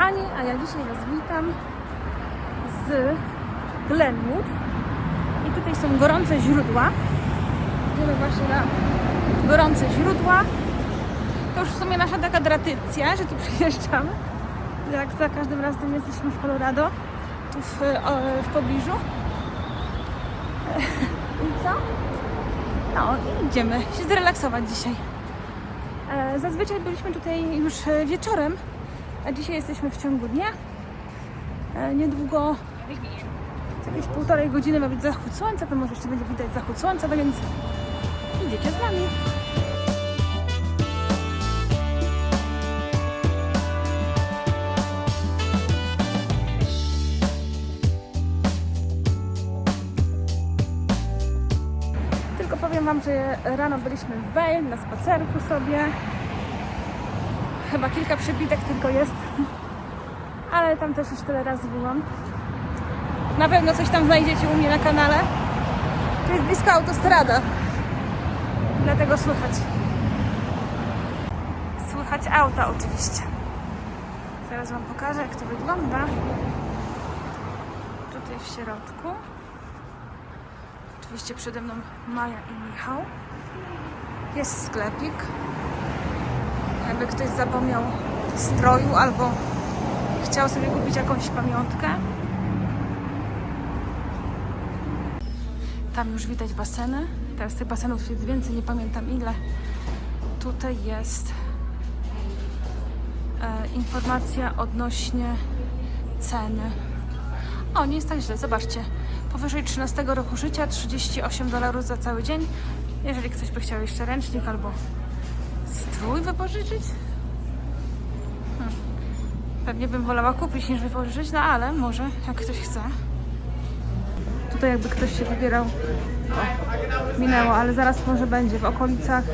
kochani, a ja dzisiaj Was witam z Glenwood i tutaj są gorące źródła. Idziemy właśnie na gorące źródła. To już w sumie nasza taka tradycja, że tu przyjeżdżamy. Jak za każdym razem jesteśmy w Colorado, tu w, w pobliżu. I co? No, i idziemy się zrelaksować dzisiaj. E, Zazwyczaj byliśmy tutaj już e, wieczorem, a dzisiaj jesteśmy w ciągu dnia. E, Niedługo, jakieś półtorej godziny ma być zachód słońca, to może jeszcze będzie widać zachód słońca, no więc idziecie z nami. Tylko powiem Wam, że rano byliśmy w Vail na spacerku sobie. Chyba kilka przebitek tylko jest. Ale tam też już tyle razy byłam. Na pewno coś tam znajdziecie u mnie na kanale. To jest blisko autostrada. Dlatego słychać. Słychać auta oczywiście. Teraz Wam pokażę jak to wygląda. Tutaj w środku. Oczywiście przede mną Maja i Michał. Jest sklepik. Jakby ktoś zapomniał stroju albo chciał sobie kupić jakąś pamiątkę. Tam już widać baseny. Teraz tych basenów jest więcej, nie pamiętam ile. Tutaj jest e, informacja odnośnie ceny. O, nie jest tak źle, zobaczcie. Powyżej 13 roku życia 38 dolarów za cały dzień. Jeżeli ktoś by chciał jeszcze ręcznik albo strój wypożyczyć. Hmm. Pewnie bym wolała kupić niż wypożyczyć, no ale może jak ktoś chce. Tutaj jakby ktoś się wybierał. O, minęło, ale zaraz może będzie w okolicach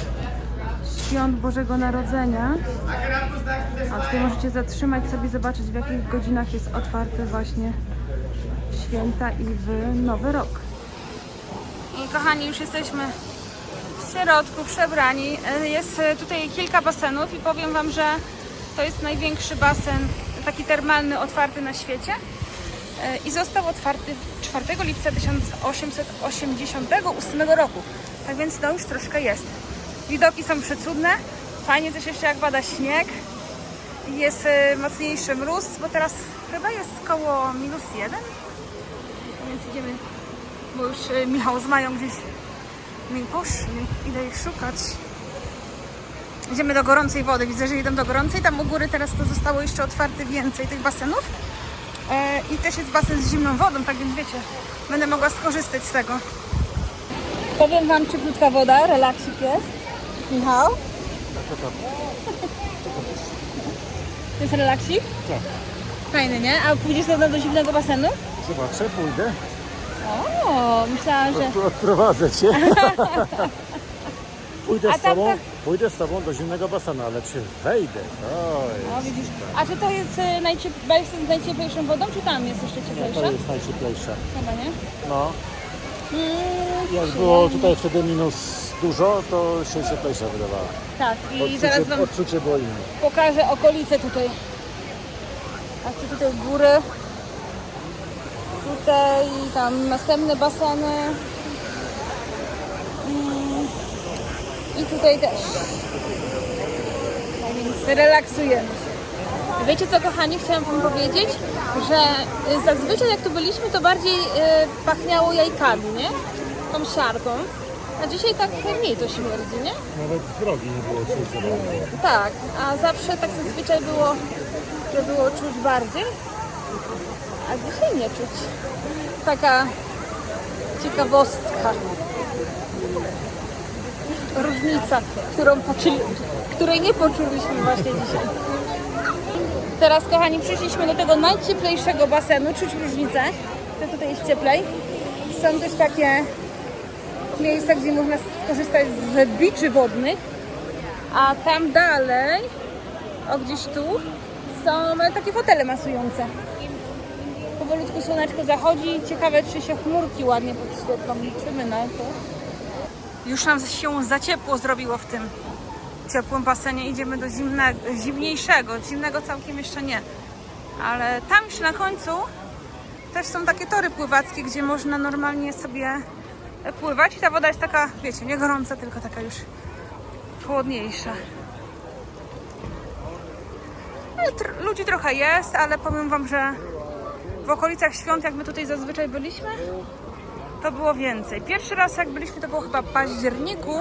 świąt Bożego Narodzenia. A tutaj możecie zatrzymać sobie, zobaczyć w jakich godzinach jest otwarte właśnie święta i w Nowy Rok. I kochani, już jesteśmy w środku przebrani. E, Jest e, tutaj kilka basenów i powiem Wam, że to jest największy basen taki termalny otwarty na świecie E, i został otwarty 4 lipca 1888 roku. Tak więc no już troszkę jest. Widoki są przecudne. Fajnie też jeszcze jak pada śnieg jest mocniejszy mróz, bo teraz chyba jest koło minus jeden. Więc idziemy, bo już Michał z Mają gdzieś mi poszli. Idę ich szukać. Idziemy do gorącej wody. Widzę, że idą do gorącej. Tam u góry teraz to zostało jeszcze otwarte więcej tych basenów. E, I też jest basen z zimną wodą, tak więc wiecie, będę mogła skorzystać z tego. Powiem Wam, cieplutka woda, relaksik jest. Michał? To jest relaksik? Tak. Fajny, nie? A pójdziesz do zimnego basenu? Zobaczę, pójdę. O, myślałam, że... Od, odprowadzę cię. pójdę, A z tam tobą, tak- pójdę z tobą do zimnego basenu, ale czy wejdę? To O, jest, widzisz. A czy to jest e, najciep... basen z najcieplejszą wodą, czy tam jest jeszcze to cieplejsza? jest najcieplejsze. Chyba nie? No, Mm, jak było tutaj wtedy minus dużo, to się cieplejsza wydawała. tak, i zaraz Wam odczucie było inne. pokażę okolice tutaj. Patrzcie tutaj góry. Tutaj tam następne baseny. I tutaj też. Tak więc relaksujemy się. Wiecie co kochani, chciałam wam powiedzieć, że y, zazwyczaj jak tu byliśmy, to bardziej y, pachniało jajkami, nie? Tą siarką. A dzisiaj tak mniej to śmierdzi, nie? Nawet drogi nie było czuć. Tak, a zawsze tak zazwyczaj było, że było czuć bardziej, a dzisiaj nie czuć. Taka ciekawostka. Różnica, którą poczuli, której nie poczuliśmy właśnie dzisiaj. Teraz, kochani, przyszliśmy do tego najcieplejszego basenu. Czuć różnicę, że tutaj jest cieplej. Są też takie miejsca, gdzie można skorzystać z biczy wodnych. A tam dalej, o gdzieś tu, są takie fotele masujące. Powolutku słoneczko zachodzi. Ciekawe, czy się chmurki ładnie podświetlą. Liczymy na to. Już nam się za ciepło zrobiło w tym ciepłym basenie. Idziemy do zimnego, zimniejszego. Zimnego całkiem jeszcze nie. Ale tam już na końcu też są takie tory pływackie, gdzie można normalnie sobie pływać. I ta woda jest taka, wiecie, nie gorąca, tylko taka już chłodniejsza. Ludzi trochę jest, ale powiem Wam, że w okolicach świąt, jak my tutaj zazwyczaj byliśmy, to było więcej. Pierwszy raz jak byliśmy, to było chyba w październiku,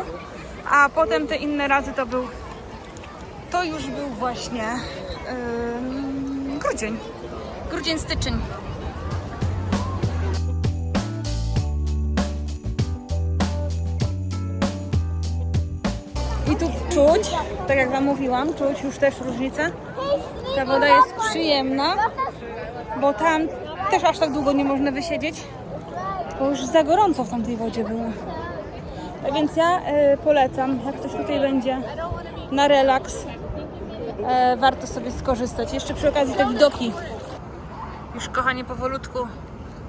a potem te inne razy to był, to już był właśnie ym, grudzień. Grudzień, styczeń. I tu czuć, tak jak Wam mówiłam, czuć już też różnicę. Ta woda jest przyjemna, bo tam też aż tak długo nie można wysiedzieć, bo już za gorąco w tamtej wodzie było. Tak więc ja e, polecam, jak ktoś tutaj będzie na relaks, e, warto sobie skorzystać. Jeszcze przy okazji te widoki. Już kochanie powolutku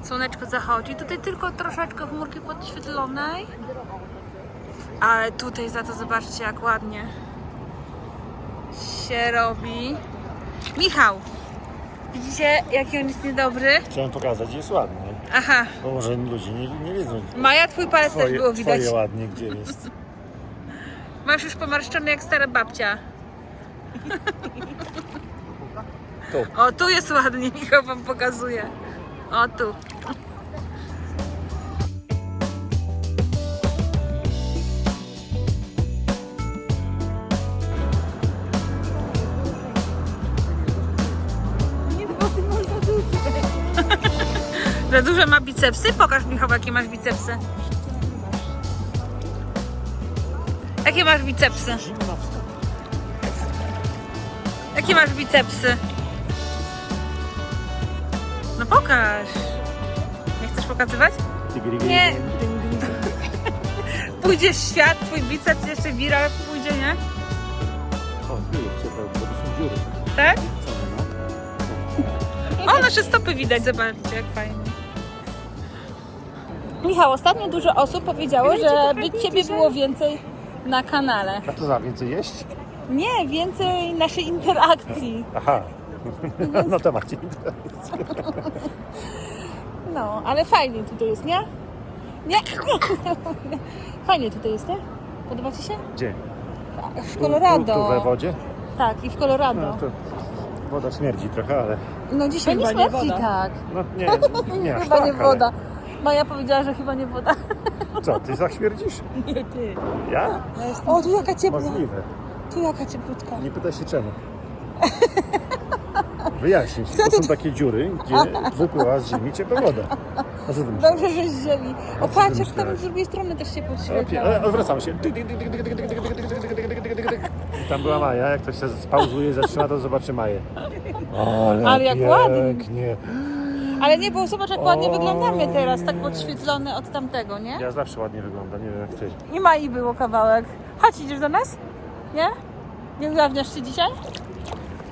słoneczko zachodzi. Tutaj tylko troszeczkę chmurki podświetlonej. Ale tutaj za to zobaczcie jak ładnie się robi. Michał, widzicie jaki on jest niedobry? Chciałem pokazać, jest ładnie. Aha, Bo może ludzie nie, nie wiedzą. Maja, twój palec też było Twoje, widać. twoje ładnie, gdzie jest. Masz już pomarszczony jak stara babcia. Tu. O, tu jest ładnie, Michał wam pokazuje. O, tu. Duże ma bicepsy? Pokaż Michał, jakie masz bicepsy. Jakie masz bicepsy? Jakie masz bicepsy? No pokaż. Nie chcesz pokazywać? Nie. Pójdziesz w świat, twój biceps jeszcze viral pójdzie, nie? O. Tak? O, nasze stopy widać, zobaczcie, jak fajnie. Michał, ostatnio dużo osób powiedziało, że by ciebie było więcej na kanale. A to za więcej jeść? Nie, więcej naszej interakcji. Aha. No to macie. No, ale fajnie tutaj jest, nie? Nie? Fajnie tutaj jest, nie? Podoba Ci się? Gdzie? W Colorado. tu, tu we wodzie? Tak, i w Colorado. No to woda śmierdzi trochę, ale No dzisiaj Chyba nie nie śmierdzi woda. tak. no nie, nie aż chyba tak, nie ale- woda. Maja powiedziała, że chyba nie woda. Co, ty zaśmierdzisz? Nie ty. Ja? O, tu jaka ciepła. Możliwe. Tu jaka cieplutka. Nie pytaj się czemu. Wyjaśnij się, to są takie dziury, gdzie wypływa z ziemi ciepła woda. A co ty myślisz? Dobrze, że z ziemi. O, patrz, jak tam z drugiej strony też się Okej, podświetla. ale odwracamy się. I Tam była Maja, jak ktoś się spauzuje, zatrzyma, to zobaczy Maję. Ale, Ale jak ładnie. Ale nie, bo zobacz, jak ładnie O, wyglądamy teraz, tak nie. podświetlony od tamtego, nie? Ja zawsze ładnie wyglądam, nie wiem jak ty. I Mai było kawałek. Chodź, idziesz do nas? Nie? Nie ujawniasz się dzisiaj?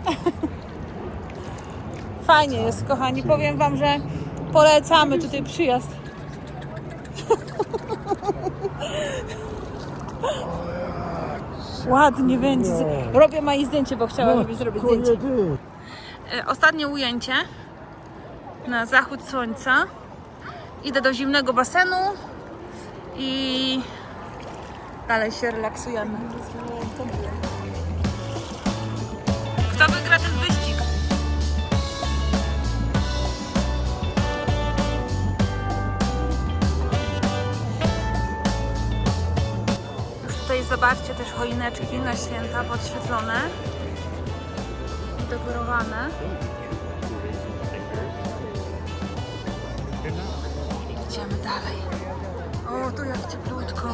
Fajnie jest, kochani. Powiem Wam, że polecamy tutaj przyjazd. Ładnie będzie. Robię Mai zdjęcie, bo chciała sobie zrobić zdjęcie. E, Ostatnie ujęcie na zachód słońca. Idę do zimnego basenu i dalej się relaksujemy. Kto wygra ten wyścig? Już tutaj zobaczcie też choineczki na święta podświetlone, dekorowane. Idziemy dalej. O, tu jak cieplutko.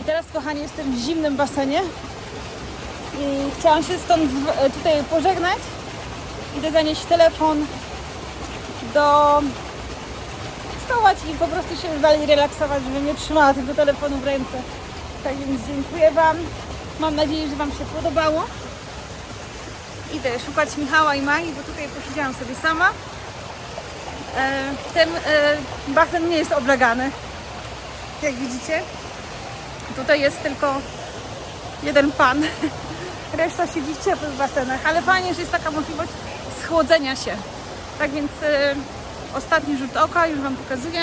I teraz, kochani, jestem w zimnym basenie i chciałam się stąd e, tutaj pożegnać. Idę zanieść telefon do stołać i po prostu się dalej relaksować, żebym nie trzymała tego telefonu w ręce. Tak więc dziękuję Wam. Mam nadzieję, że Wam się podobało. Idę szukać Michała i Mai, bo tutaj posiedziałam sobie sama. E, Ten e, basen nie jest oblegany, jak widzicie. Tutaj jest tylko jeden pan reszta siedzi w ciepłych basenach, ale fajnie, że jest taka możliwość schłodzenia się. Tak więc y, ostatni rzut oka już Wam pokazuję.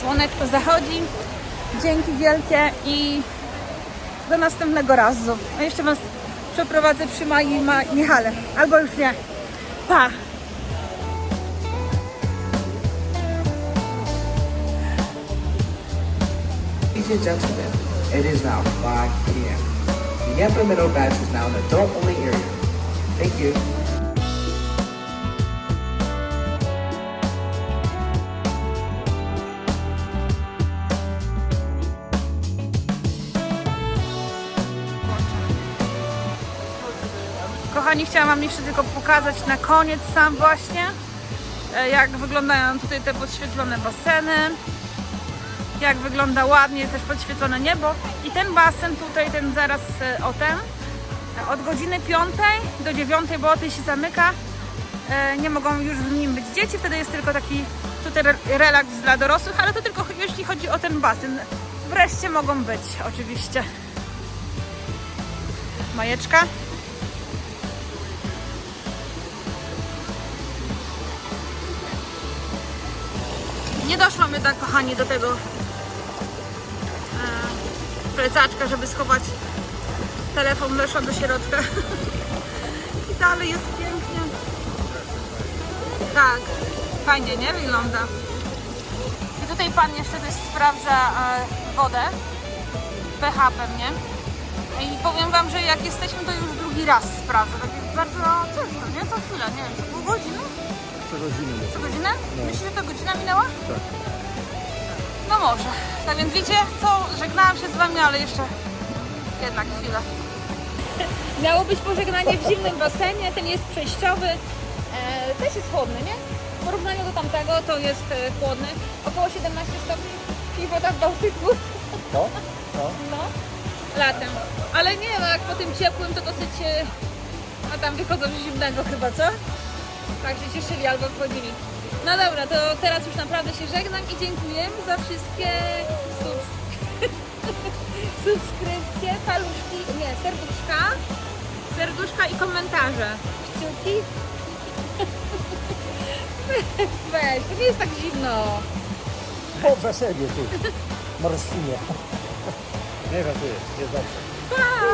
Słoneczko zachodzi. Dzięki wielkie i do następnego razu. A jeszcze Was przeprowadzę przy Mai Ma- Michale. Albo już nie. Pa! Ladies and gentlemen, it is now 5 p.m. The Yampa Meadow Bash is now an adult-only area. Thank you. Kochani, chciałam Wam jeszcze tylko pokazać na koniec sam właśnie, e, jak wyglądają tutaj te podświetlone baseny, jak wygląda ładnie też podświetlone niebo i ten basen tutaj, ten zaraz e, o ten, e, od godziny 5 do 9, bo o tej się zamyka, nie mogą już w nim być dzieci, wtedy jest tylko taki tutaj re- relaks dla dorosłych, ale to tylko jeśli chodzi o ten basen. Wreszcie mogą być, oczywiście. Majeczka. Nie doszłam jednak, kochani, do tego e, plecaczka, żeby schować telefon, weszłam do środka. I dalej jest pięknie. Tak, fajnie, nie? Wygląda. I tutaj pan jeszcze też sprawdza e, wodę pH pewnie. I powiem wam, że jak jesteśmy, to już drugi raz sprawdza. Bardzo często, nie? Co chwilę, nie wiem, co pół godziny? Co godziny. Co godzinę? Myślisz, że to godzina minęła? Tak. No może. Tak więc wiecie co? Żegnałam się z wami, ale jeszcze jednak chwila. Miało być pożegnanie w zimnym basenie, ten jest przejściowy. E, też jest chłodny, nie? W porównaniu do tamtego to jest e, chłodny. Około 17 stopni i woda w Bałtyku. To? To? No, latem. Ale nie, no jak po tym ciepłym to dosyć... e, Tam wychodzą z zimnego chyba, co? Tak się cieszyli albo wchodzili. No dobra, to teraz już naprawdę się żegnam i dziękuję za wszystkie subs... subskrypcje, paluszki, nie, serduszka, serduszka i komentarze. Kciuki. Weź, to nie jest tak zimno. Po weseliu tu. Morszczynie. Nie jest. Jest dobrze. Pa!